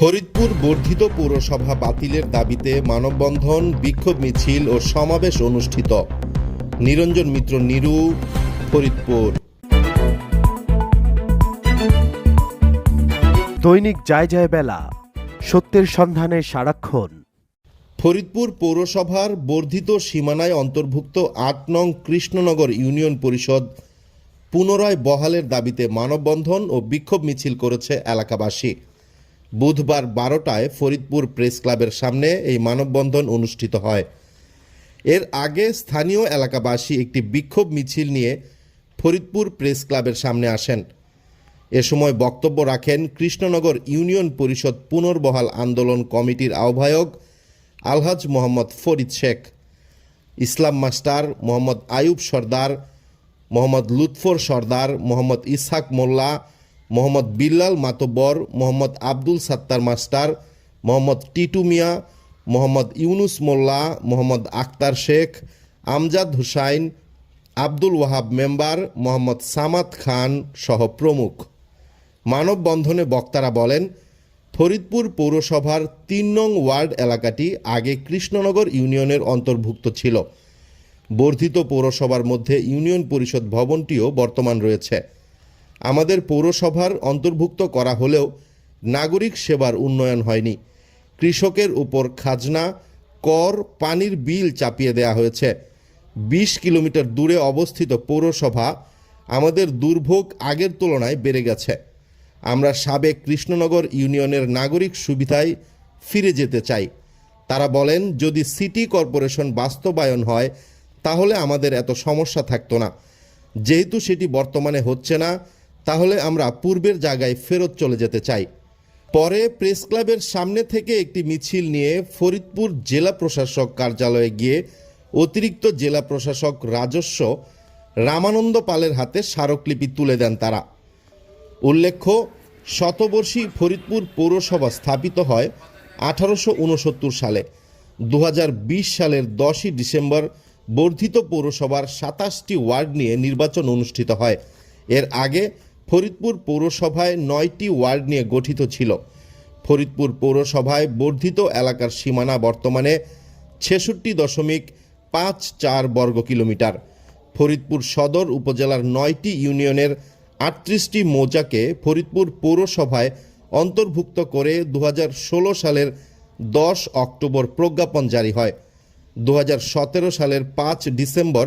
ফরিদপুর বর্ধিত পৌরসভা বাতিলের দাবিতে মানববন্ধন বিক্ষোভ মিছিল ও সমাবেশ অনুষ্ঠিত। নিরঞ্জন মিত্র নিরু ফরিদপুর। দৈনিক যায় যায় বেলা সত্যের সন্ধানে সারাক্ষণ। ফরিদপুর পৌরসভার বর্ধিত সীমানায় অন্তর্ভুক্ত আট নং কৃষ্ণনগর ইউনিয়ন পরিষদ পুনরায় বহালের দাবিতে মানববন্ধন ও বিক্ষোভ মিছিল করেছে এলাকাবাসী। বুধবার বারোটায় ফরিদপুর প্রেস ক্লাবের সামনে এই মানববন্ধন অনুষ্ঠিত হয়। এর আগে স্থানীয় এলাকাবাসী একটি বিক্ষোভ মিছিল নিয়ে ফরিদপুর প্রেস ক্লাবের সামনে আসেন। এ সময় বক্তব্য রাখেন কৃষ্ণনগর ইউনিয়ন পরিষদ পুনর্বহাল আন্দোলন কমিটির আহ্বায়ক Alhaj Mohammad Farid Sheikh, Islam master Mohammad Ayub Sardar, Mohammad Lutfar Sardar, Mohammad Ishaq Molla Mohammad Billal Matabbar, Mohammad Abdul Sattar master, Mohammad Titu Mia, Mohammad Yunus Molla, Mohammad Aktar Sheikh, Amjad Hussain, Abdul Wahab member, Mohammad Samad Khan সহ প্রমুখ। মানববন্ধনে বক্তারা বলেন, ফরিদপুর পৌরসভার তিন নং word এলাকাটি আগে কৃষ্ণনগর ইউনিয়নের অন্তর্ভুক্ত ছিল। বর্ধিত পৌরসভার মধ্যে ইউনিয়ন পরিষদ ভবনটিও বর্তমান রয়েছে। আমাদের পৌরসভার অন্তর্ভুক্ত করা হলেও নাগরিক সেবার উন্নয়ন হয়নি। কৃষকের উপর খাজনা, কর, পানির বিল চাপিয়ে দেয়া হয়েছে। বিশ কিলোমিটার দূরে অবস্থিত পৌরসভা আমাদের দুর্ভোগ আগের তুলনায় বেড়ে গেছে। আমরা সাবেক কৃষ্ণনগর ইউনিয়নের নাগরিক সুবিধায় ফিরে যেতে চাই। তারা বলেন, যদি সিটি কর্পোরেশন বাস্তবায়ন হয়, তাহলে আমাদের এত সমস্যা থাকতো না। যেহেতু সেটি বর্তমানে হচ্ছে না তাহলে আমরা পূর্বের জায়গায় ফেরত চলে যেতে চাই। পরে প্রেস ক্লাবের সামনে থেকে একটি মিছিল নিয়ে ফরিদপুর জেলা প্রশাসক কার্যালয়ে গিয়ে অতিরিক্ত জেলা প্রশাসক রাজস্ব রামানন্দ পালের হাতে স্মারকলিপি তুলে দেন তারা। উল্লেখ্য, শতবর্ষী ফরিদপুর পৌরসভা স্থাপিত হয় আঠারোশো উনসত্তর সালে। দু হাজার বিশ সালের দশই ডিসেম্বর বর্ধিত পৌরসভার সাতাশটি ওয়ার্ড নিয়ে নির্বাচন অনুষ্ঠিত হয়। এর আগে ফরিদপুর পৌরসভায় নয়টি ওয়ার্ড নিয়ে গঠিত ছিল। ফরিদপুর পৌরসভায় বর্ধিত এলাকার সীমানা বর্তমানে ছেষট্টি দশমিক পাঁচ চার বর্গ কিলোমিটার। ফরিদপুর সদর উপজেলার নয়টি ইউনিয়নের আটত্রিশটি মৌজাকে ফরিদপুর পৌরসভায় অন্তর্ভুক্ত করে দু হাজার ষোলো সালের দশ অক্টোবর প্রজ্ঞাপন জারি হয়। দু হাজার সতেরো সালের পাঁচ ডিসেম্বর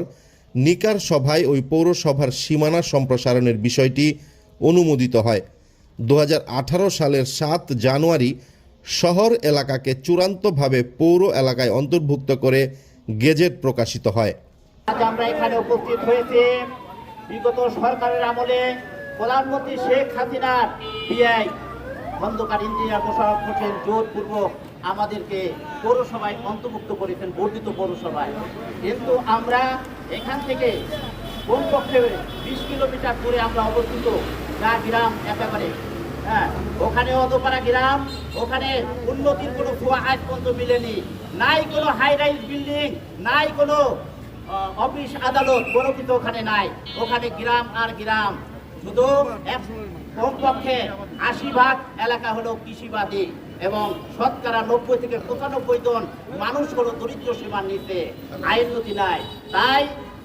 নিকার সভায় ওই পৌরসভার সীমানা সম্প্রসারণের বিষয়টি অনুমোদিত হয়। দু হাজার আঠারো সালের সাত জানুয়ারি শহর এলাকাকে চূড়ান্তভাবে পৌর এলাকায় অন্তর্ভুক্ত করে গেজেট প্রকাশিত হয়। আজ আমরা এখানে উপস্থিত হয়েছি। বিগত সরকারের আমলে প্রধানমন্ত্রী শেখ হাসিনার বিআই, খন্দকার ইঞ্জিনিয়ার মোশারফ হোসেন জোরপূর্বক আমাদেরকে পৌরসভায় অন্তর্ভুক্ত করেছেন, বর্ধিত পৌরসভায়। কিন্তু আমরা এখান থেকে কমপক্ষে বিশ কিলোমিটার দূরে আমরা অবস্থিত। যা গ্রাম একেবারে হ্যাঁ ওখানে অদপাড়া গ্রাম, ওখানে উন্নতির কোনো ছোঁয়া আজ পর্যন্ত মিলেনি। নাই কোনো হাই রাইজ বিল্ডিং নাই কোনো অফিস আদালত কোনো কিছু ওখানে নাই। ওখানে গ্রাম আর গ্রাম। শুধু কমপক্ষে আশি ভাগ এলাকা হলো কৃষিবাদী এবং শতকরা নব্বই থেকে পঁচানব্বই জন মানুষ হলো দরিদ্র সীমার নিচে। আয়ের নদী নাই। তাই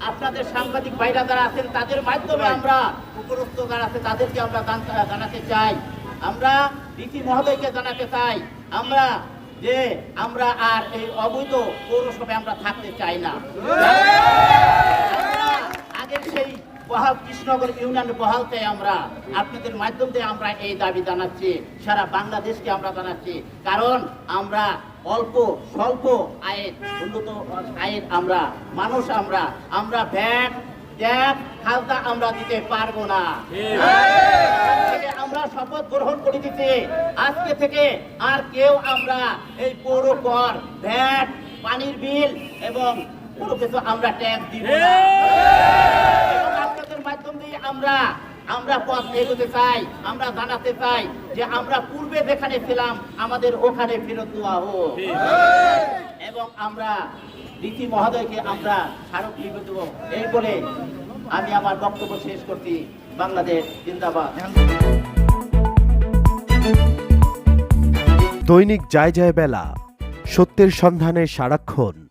আপনাদের সাংবাদিক ভাইরা যারা আছেন তাদের মাধ্যমে আমরা উপরস্থ যারা আছে তাদেরকে আমরা জানাতে চাই। আমরা রীতি মহোদয়কে জানাতে চাই। আমরা যে আমরা আর এই অবৈধ পৌরসভায় আমরা থাকতে চাই না। আগের সেই বহাল কৃষ্ণনগর ইউনিয়ন বহাল চাই আমরা আপনাদের মাধ্যম দিয়ে আমরা এই দাবি জানাচ্ছি। সারা বাংলাদেশকে আমরা জানাচ্ছি। কারণ আমরা অল্প স্বল্প। আয়ের। উন্নত আয়ের আমরা মানুষ আমরা আমরা ভ্যাট ট্যাক্স খাজনা আমরা দিতে পারব না। থেকে আমরা শপথ গ্রহণ করে দিতে। আজকে থেকে আর কেউ আমরা এই পৌর কর ভ্যাট পানির বিল এবং কোনো কিছু আমরা ট্যাক্স দিব না। আপনাদের মাধ্যম দিয়ে আমরা আমরা পথ এগোতে চাই আমরা জানাতে চাই। যে আমরা পূর্বে যেখানে ছিলাম আমাদের ওখানে ফেরত দেওয়া হোক। এবং আমরা রীতি মহোদয়কে আমরা স্মারক লিপি দেবো। এই বলে আমি আমার বক্তব্য শেষ করছি। বাংলাদেশ জিন্দাবাদ। দৈনিক যায় যায় বেলা সত্যের সন্ধানে সারাক্ষণ।